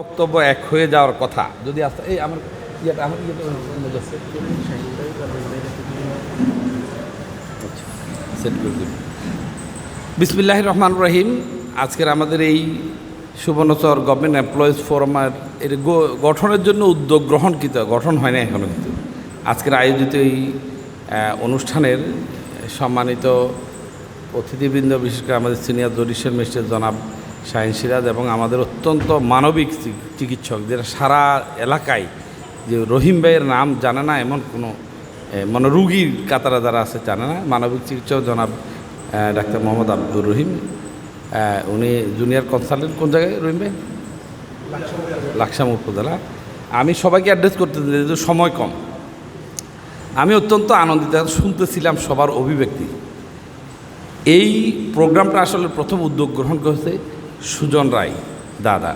বক্তব্য এক হয়ে যাওয়ার কথা। যদি আসতে এই আমার ইয়েটা আমার। আচ্ছা, সেট করে দিন। বিসমিল্লাহ রহমান রহিম। আজকের আমাদের এই সুবর্ণচর গভর্নমেন্ট এমপ্লয়িজ ফোরামের এর গঠনের জন্য উদ্যোগ গ্রহণ কৃত গঠন হয় না এখনও কিন্তু। আজকের আয়োজিত এই অনুষ্ঠানের সম্মানিত অতিথিবৃন্দ বিশেষ করে আমাদের সিনিয়র জুডিশিয়াল ম্যাজিস্ট্রেট জনাব শাহিন সিরাজ এবং আমাদের অত্যন্ত মানবিক চিকিৎসক যারা সারা এলাকায় যে রহিম ভাইয়ের নাম জানে না এমন কোনো মানে রুগীর কাতারা যারা আছে জানে না। মানবিক চিকিৎসক জনাব ডাক্তার মোহাম্মদ আব্দুর রহিম। উনি জুনিয়র কনসালটেন্ট কোন জায়গায় রহিম ভাই? লাকসাম উপজেলা। আমি সবাইকে অ্যাড্রেস করতে যেহেতু সময় কম। আমি অত্যন্ত আনন্দিত শুনতেছিলাম সবার অভিব্যক্তি। এই প্রোগ্রামটা আসলে প্রথম উদ্যোগ গ্রহণ করেছে। সুজন রায় দাদা।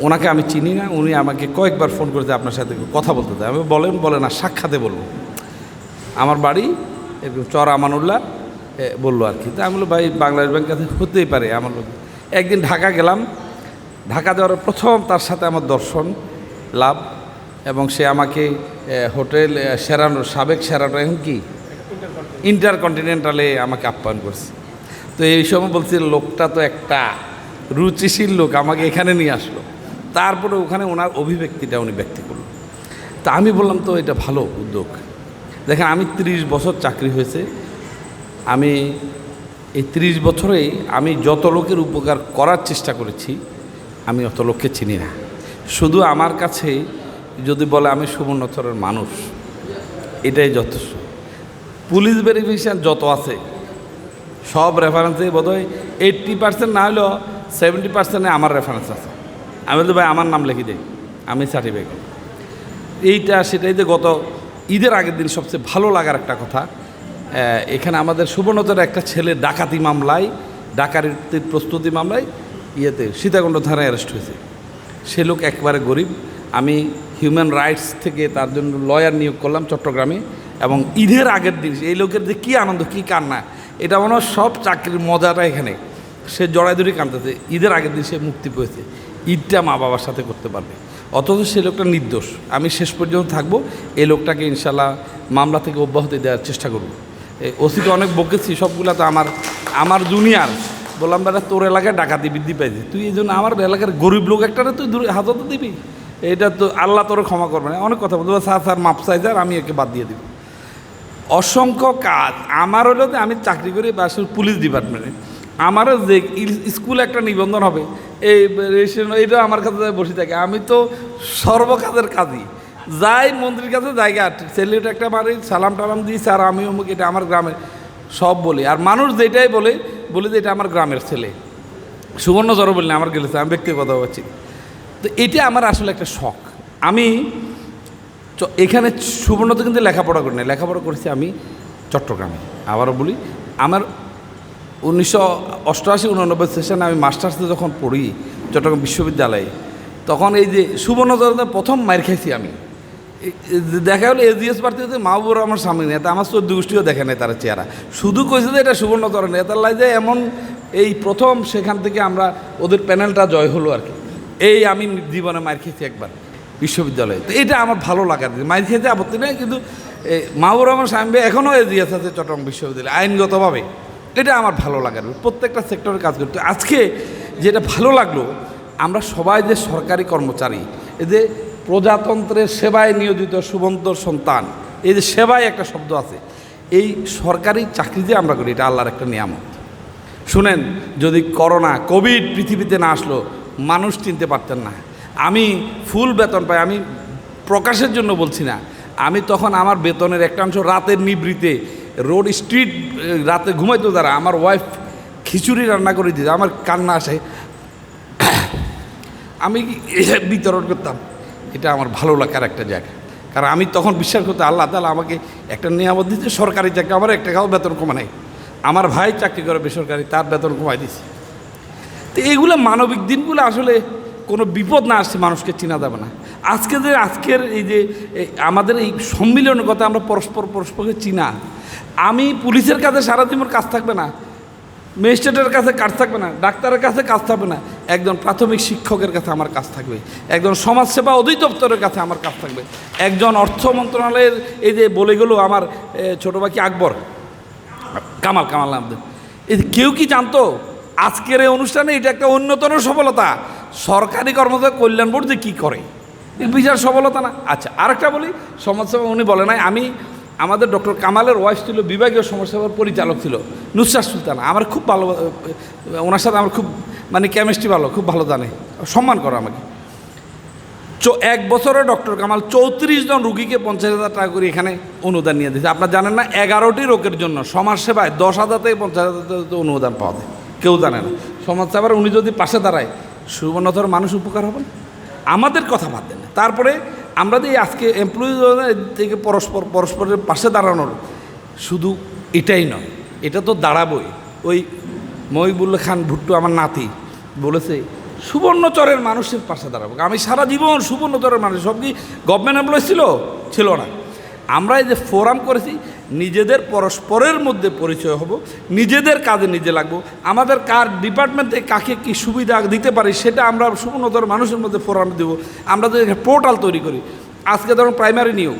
ওনাকে আমি চিনি না উনি আমাকে কয়েকবার ফোন করেছে আপনার সাথে কথা বলতে দেয়। আমি বলেন বলে না সাক্ষাতে বলব। আমার বাড়ি চর আমানুল্লাহ বলল আর কি। তা আমি ভাই বাংলাদেশ ব্যাংক কাছে হতেই পারে। আমার। একদিন ঢাকা গেলাম। ঢাকা যাওয়ার প্রথম তার সাথে আমার দর্শন লাভ এবং সে আমাকে হোটেল এ, সেরানো সাবেক সেরানো এখন কি? ইন্টারকন্টিনেন্টালে আমাকে আপ্যায়ন করছে। তো এই সময় বলছি লোকটা তো একটা রুচিশীল লোক আমাকে এখানে নিয়ে আসলো। তারপরে ওখানে ওনার অভিব্যক্তিটা উনি ব্যক্তি করল। তা আমি বললাম, তো এটা ভালো উদ্যোগ। দেখেন, আমি ত্রিশ বছর চাকরি হয়েছে। আমি এই ত্রিশ বছরেই আমি যত লোকের উপকার করার চেষ্টা করেছি, আমি অত লোককে চিনি না। শুধু আমার কাছে যদি বলে, আমি সুবর্ণচরের মানুষ, এটাই যথেষ্ট। পুলিশ ভেরিফিকেশান যত আছে, সব রেফারেন্সে বোধহয় এইট্টি পার্সেন্ট না হলেও সেভেন্টি পার্সেন্টে আমার রেফারেন্স আছে। আমি বলতে ভাই, আমার নাম লিখে দিই। আমি সার্টিফিকেট এইটা সেটাই যে গত ঈদের আগের দিন সবচেয়ে ভালো লাগার একটা কথা এখানে আমাদের সুবর্ণচর একটা ছেলে ডাকাতি মামলায়, ডাকাতির প্রস্তুতি মামলায় ইয়েতে সীতাকুণ্ড থানায় অ্যারেস্ট হয়েছে। সে লোক একবারে গরিব। আমি হিউম্যান রাইটস থেকে তার জন্য লয়ার নিয়োগ করলাম চট্টগ্রামে এবং ঈদের আগের দিন এই লোকের যে কী আনন্দ, কী কান্না, এটা মনে সব চাকরির মজাটা এখানে। সে জড়াই ধরে কাঁদতেছে। ঈদের আগের দিন সে মুক্তি পেয়েছে। ঈদটা মা বাবার সাথে করতে পারবে। অথচ সে লোকটা নির্দোষ। আমি শেষ পর্যন্ত থাকব। এই লোকটাকে ইনশাল্লাহ মামলা থেকে অব্যাহতি দেওয়ার চেষ্টা করব। ওসিকে অনেক বকেছি, সবগুলা তো আমার আমার জুনিয়র। বললাম, বেটা, তোর এলাকায় ডাকাতি বৃদ্ধি পাইছে। তুই এই জন্য আমার এলাকার গরিব লোক একটা তুই হাজতে দিবি? এটা তো আল্লাহ তোর ক্ষমা করবে না। অনেক কথা বলব স্যার স্যার মাপ চাই, স্যার, আমি একে বাদ দিয়ে দিব। অসংখ্য কাজ। আমার হলো আমি চাকরি করি বাসুর পুলিশ ডিপার্টমেন্টে। আমারও যে স্কুলে একটা নিবন্ধন হবে, এই এটা আমার কাছে বসে থাকে। আমি তো সর্বকাজের কাজই যাই মন্ত্রীর কাছে জায়গা ছেলেটা একটা মারি সালাম টালাম দিই স্যার আমি অমুক এটা আমার গ্রামের, সব বলি। আর মানুষ যেটাই বলে বলে যে এটা আমার গ্রামের ছেলে। সুবর্ণচর বললে আমার গেলেছে আমি ব্যক্তিগত বলছি। তো এটা আমার আসলে একটা শখ। আমি এখানে সুবর্ণতে কিন্তু লেখাপড়া করি না লেখাপড়া করেছি আমি চট্টগ্রামে। আবারও বলি, আমার উনিশশো অষ্টআশি উননব্বই সেশনে আমি মাস্টার্সে যখন পড়ি চট্টগ্রাম বিশ্ববিদ্যালয়ে, তখন এই যে সুবর্ণচরণে প্রথম মার খাইছি আমি। দেখা হলো এজিএস প্রার্থীতে মাহবুর আমার সামনে নেতা আমার চোদ্দ গোষ্ঠীও দেখে নেই তার চেহারা। শুধু কইছে যে এটা সুবর্ণচরণ নেতার লাই যে এমন এই প্রথম সেখান থেকে আমরা ওদের প্যানেলটা জয় হলো আর কি। এই আমি জীবনে মার খেয়েছি একবার বিশ্ববিদ্যালয়ে। তো এটা আমার ভালো লাগার। মার খেতে আপত্তি নেই, কিন্তু এই মাহবুর রহমান সাহেব এখনও এজিএস আছে চট্টগ্রাম বিশ্ববিদ্যালয়ে, আইনগতভাবে। এটা আমার ভালো লাগার প্রত্যেকটা সেক্টরে কাজ করতে আজকে যেটা ভালো লাগল, আমরা সবাই যে সরকারি কর্মচারী, এই যে প্রজাতন্ত্রের সেবায় নিয়োজিত সুবন্ত সন্তান, এই যে সেবায় একটা শব্দ আছে, এই সরকারি চাকরি যে আমরা করি, এটা আল্লাহর একটা নিয়ামত। শুনেন, যদি করোনা কোভিড পৃথিবীতে না আসলো, মানুষ চিনতে পারতেন না। আমি ফুল বেতন পাই, আমি প্রকাশের জন্য বলছি না। আমি তখন আমার বেতনের একটা অংশ রাতের নিবৃতে রোড স্ট্রিট রাতে ঘুমাইতো তারা। আমার ওয়াইফ খিচুড়ি রান্না করে দিত, আমার কান্না আসে। আমি বিতরণ করতাম? এটা আমার ভালো লাগার একটা জায়গা। কারণ আমি তখন বিশ্বাস করতে আল্লাহ তালা আমাকে একটা নিয়ামত দিচ্ছে সরকারি চাকরি, আমার একটা টাকাও বেতন কমা আমার ভাই চাকরি করে বেসরকারি, তার বেতন কমাই দিছে তো এইগুলো মানবিক দিনগুলো আসলে কোনো বিপদ না আসছে মানুষকে চেনা যাবে না। আজকে যে আজকের এই যে আমাদের এই সম্মিলনের কথা আমরা পরস্পর পরস্পরকে চিনা। আমি পুলিশের কাছে সারা জীবন কাজ থাকবে না, ম্যাজিস্ট্রেটের কাছে কাজ থাকবে না, ডাক্তারের কাছে কাজ থাকবে না, একজন প্রাথমিক শিক্ষকের কাছে আমার কাজ থাকবে, একজন সমাজসেবা অধিদপ্তরের কাছে আমার কাজ থাকবে, একজন অর্থ মন্ত্রণালয়ের এই যে বলে গেল আমার ছোট বাকি আকবর? কামাল কামাল নাম এই কেউ কি জানতো, আজকের এই অনুষ্ঠানে এটা একটা অন্যতম সফলতা, সরকারি কর্মচারী কল্যাণ বোর্ড যে কী করে? বিশাল সফলতা না। আচ্ছা আরেকটা বলি, সমাজসেবা উনি বলে নাই, আমি, আমাদের ডক্টর কামালের ওয়াইফ ছিল, বিভাগীয় সমাজসেবার পরিচালক ছিল, নুসরাত সুলতানা। আমার খুব ভালো, ওনার সাথে আমার খুব মানে কেমিস্ট্রি ভালো, খুব ভালো জানে। সম্মান করে আমাকে। চো, এক বছরে ডক্টর কামাল চৌত্রিশ জন রুগীকে পঞ্চাশ হাজার টাকা করে এখানে অনুদান নিয়ে দিয়েছে। আপনার জানেন না, এগারোটি রোগের জন্য সমাজসেবায় দশ হাজার থেকে পঞ্চাশ হাজার অনুদান পাওয়া যায়। কেউ জানে না। সমাজসেবার উনি যদি পাশে দাঁড়ায় সুবর্ণতর মানুষ উপকার হবে না? আমাদের কথা বাদ দেন। তারপরে আমরা যে আজকে এমপ্লয়ি থেকে পরস্পর, পরস্পরের পাশে দাঁড়ানোর, শুধু এটাই নয়, এটা তো দাঁড়াবই। ওই মহিবুল্লাহ খান ভুট্টো আমার নাতি বলেছে সুবর্ণচরের মানুষের পাশে দাঁড়াবো। আমি সারা জীবন সুবর্ণচরের মানুষ, সব কি গভর্নমেন্ট এমপ্লয় ছিল? ছিল না। আমরা এই যে ফোরাম করেছি নিজেদের পরস্পরের মধ্যে পরিচয় হব, নিজেদের কাজে নিজে লাগবো। আমাদের কার ডিপার্টমেন্টে কাকে কি সুবিধা দিতে পারি সেটা আমরা সুবর্ণচর মানুষের মধ্যে ফোরাম দেবো। আমরা যদি পোর্টাল তৈরি করি, আজকে ধরুন প্রাইমারি নিয়োগ।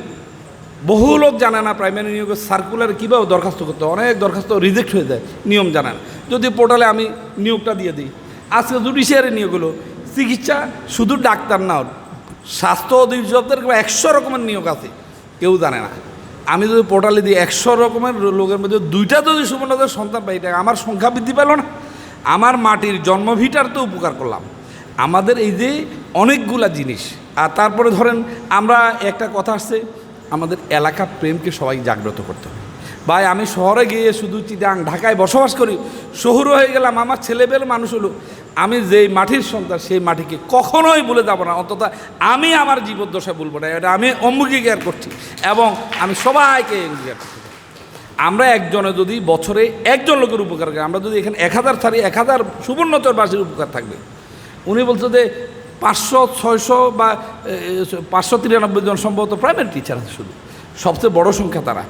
বহু লোক জানে না প্রাইমারি নিয়োগের সার্কুলার কীভাবে দরখাস্ত করতে। অনেক দরখাস্ত রিজেক্ট হয়ে যায়, নিয়ম জানা না যদি পোর্টালে আমি নিয়োগটা দিয়ে দিই, আজকে জুডিশিয়ারি নিয়োগ হলো, চিকিৎসা শুধু ডাক্তার না, স্বাস্থ্য অধিদপ্তরের একশো রকমের নিয়োগ আছে, কেউ জানে না। আমি যদি পোর্টালে দিই, একশো রকমের লোকের মধ্যে দুইটা যদি সুবর্ণদের সন্তান পাই, এটা আমার সংখ্যা বৃদ্ধি পেল না। আমার মাটির জন্মভিটার তো উপকার করলাম। আমাদের এই যে অনেকগুলা জিনিস, আর তারপরে ধরেন আমরা একটা কথা আসছে, আমাদের এলাকার প্রেমকে সবাই জাগ্রত করতে হবে। ভাই, আমি শহরে গিয়ে শুধু চিটাং, ঢাকায় বসবাস করি, শহুর হয়ে গেলাম, আমার ছেলেবেল মানুষ হলো। আমি যেই মাটির সন্তান, সেই মাটিকে কখনোই বলে যাব না। অন্তত আমি আমার জীবদ্দশা বলব না। এটা আমি অঙ্গীকার করছি এবং আমি সবাইকে অঙ্গীকার করছি। আমরা একজনে যদি বছরে একজন লোকের উপকার করি, আমরা যদি এখানে এক হাজার থাকি এক হাজার সুবর্ণচরবাসীর উপকার থাকবে। উনি বলছে যে পাঁচশো, ছয়শো বা পাঁচশো তিরানব্বই জন সম্ভবত প্রাইমারি টিচার আছে শুধু। সবচেয়ে বড় সংখ্যা তারা।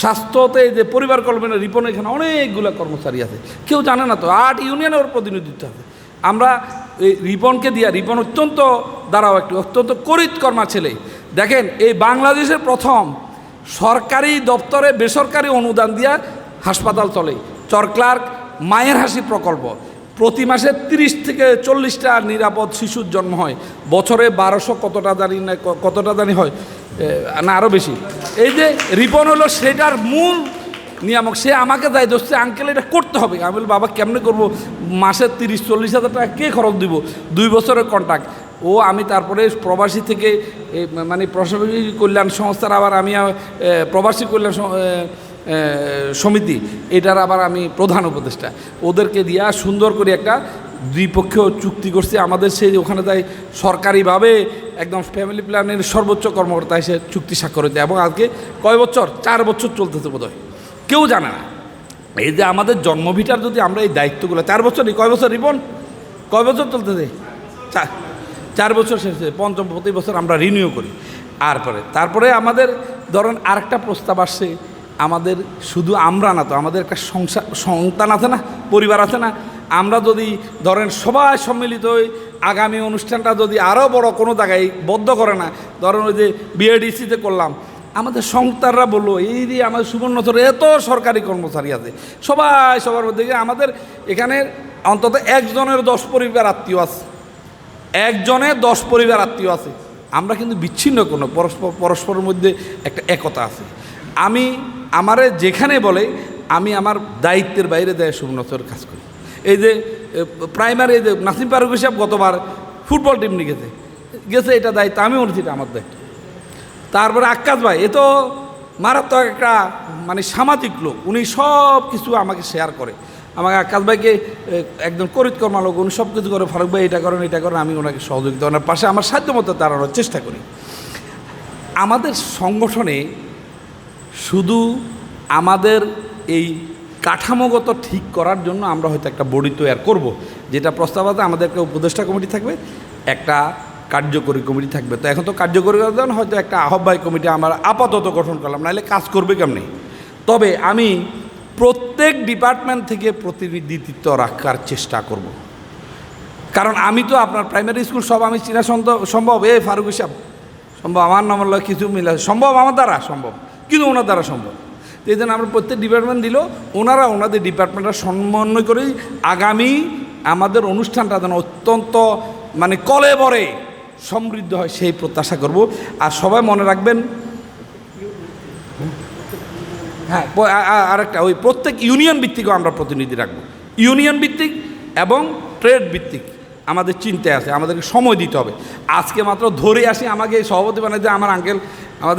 স্বাস্থ্যতে যে পরিবার কল্পনা, রিপন এখানে অনেকগুলো কর্মচারী আছে। কেউ জানে না তো, আট ইউনিয়নের প্রতিনিধিত্ব আছে। আমরা এই রিপনকে দিয়া, রিপন অত্যন্ত দাঁড়াও একটু, অত্যন্ত করিত কর্মা ছেলে। দেখেন, এই বাংলাদেশের প্রথম সরকারি দপ্তরে বেসরকারি অনুদান দিয়া হাসপাতাল চলে। চর ক্লার্ক, মায়ের হাসি প্রকল্প। প্রতি মাসে তিরিশ থেকে চল্লিশটা নিরাপদ শিশুর জন্ম হয়। বছরে বারোশো কতটা দানি কতটা জানি হয় না আরও বেশি। এই যে রিপন হলো সেটার মূল নিয়ামক, সে আমাকে দেয় দোষে আঙ্কেল এটা করতে হবে। আমি বলি বাবা, কেমনে করব? মাসে তিরিশ, চল্লিশ হাজার টাকা কে খরচ দিব? দুই বছরের কন্ট্রাক্ট ও, আমি তারপরে প্রবাসী থেকে মানে প্রশাসনিক কল্যাণ সংস্থার আবার আমি প্রবাসী কল্যাণ সমিতি, এটার আবার আমি প্রধান উপদেষ্টা। ওদেরকে দিয়া সুন্দর করে একটা দ্বিপক্ষীয় চুক্তি করছে। আমাদের সেই ওখানে তাই সরকারিভাবে একদম ফ্যামিলি প্ল্যানের সর্বোচ্চ কর্মকর্তা এসে চুক্তি স্বাক্ষর হতে এবং আজকে কয় বছর? চার বছর চলতেছে বোধ হয় কেউ জানে না। এই যে আমাদের জন্মভিটার যদি আমরা এই দায়িত্বগুলো, চার বছরই কয় বছর রিবন কয় বছর চলতেছে? চার চার বছর শেষ পঞ্চম প্রতি বছর আমরা রিনিউ করি। আর পরে তারপরে আমাদের ধরেন আরেকটা প্রস্তাব আসছে, আমাদের শুধু আমরা না তো, আমাদের একটা সংসার সন্তান আছে না, পরিবার আছে না, আমরা যদি ধরেন সবাই সম্মিলিত হই, আগামী অনুষ্ঠানটা যদি আরও বড় কোনো জায়গায় বদ্ধ করে না, ধরেন ওই যে বিএডিসিতে করলাম আমাদের সন্তানরা বলল, এই দিয়ে আমাদের সুবর্ণচরে এত সরকারি কর্মচারী আছে। সবাই, সবার মধ্যে আমাদের এখানে অন্তত একজনের দশ পরিবার আত্মীয় আছে। একজনের দশ পরিবার আত্মীয় আছে। আমরা কিন্তু বিচ্ছিন্ন কোনো, পরস্পর, পরস্পরের মধ্যে একটা একতা আছে। আমি, আমারে যেখানে বলে, আমি আমার দায়িত্বের বাইরে দেয় সুবর্ণচর কাজ করি। এই যে প্রাইমারি এই যে নাসিম পারুক সাহেব গতবার ফুটবল টিম নিয়ে গেছে। গেছে এটা দায়িত্ব আমি এটা আমার দায়িত্ব। তারপরে আক্কাস ভাই, এ তো মারাত্মক একটা মানে সামাজিক লোক। উনি সব কিছু আমাকে শেয়ার করে। আমাকে আক্কাস ভাইকে একদম করিত লোক, উনি সব কিছু করে, ফারুক ভাই, এটা করেন এটা করেন, আমি ওনাকে সহযোগিতা ওনার পাশে আমার সাধ্য মতো দাঁড়ানোর চেষ্টা করি। আমাদের সংগঠনে শুধু আমাদের এই কাঠামোগত ঠিক করার জন্য আমরা হয়তো একটা বডি তৈরি করব, যেটা প্রস্তাব আছে আমাদের একটা উপদেষ্টা কমিটি থাকবে, একটা কার্যকরী কমিটি থাকবে। তো এখন তো কার্যকরী করার হয়তো একটা আহ্বায়ক কমিটি আমরা আপাতত গঠন করলাম, নাহলে কাজ করবে কেমনি? তবে আমি প্রত্যেক ডিপার্টমেন্ট থেকে প্রতিনিধিত্ব রাখার চেষ্টা করব। কারণ আমি তো আপনার প্রাইমারি স্কুল, সব আমি চিনা সম্ভব? এ ফারুক সাহেব সম্ভব? আমার নাম হলো কিছু মিলা, সম্ভব? আমার দ্বারা সম্ভব। কিন্তু ওনার দ্বারা সম্ভব। এই জন্য আমরা প্রত্যেক ডিপার্টমেন্ট দিল, ওনারা ওনাদের ডিপার্টমেন্টটা সমন্বয় করেই আগামী আমাদের অনুষ্ঠানটা যেন অত্যন্ত মানে কলে বরে সমৃদ্ধ হয়, সেই প্রত্যাশা করব। আর সবাই মনে রাখবেন হ্যাঁ আরেকটা, ওই প্রত্যেক ইউনিয়ন ভিত্তিকও আমরা প্রতিনিধি রাখব। ইউনিয়ন ভিত্তিক এবং ট্রেড ভিত্তিক, আমাদের চিন্তায় আছে, আমাদেরকে সময় দিতে হবে। আজকে মাত্র ধরে আসি, আমাকে এই সভাপতি বানায় যে আমার আঙ্কেল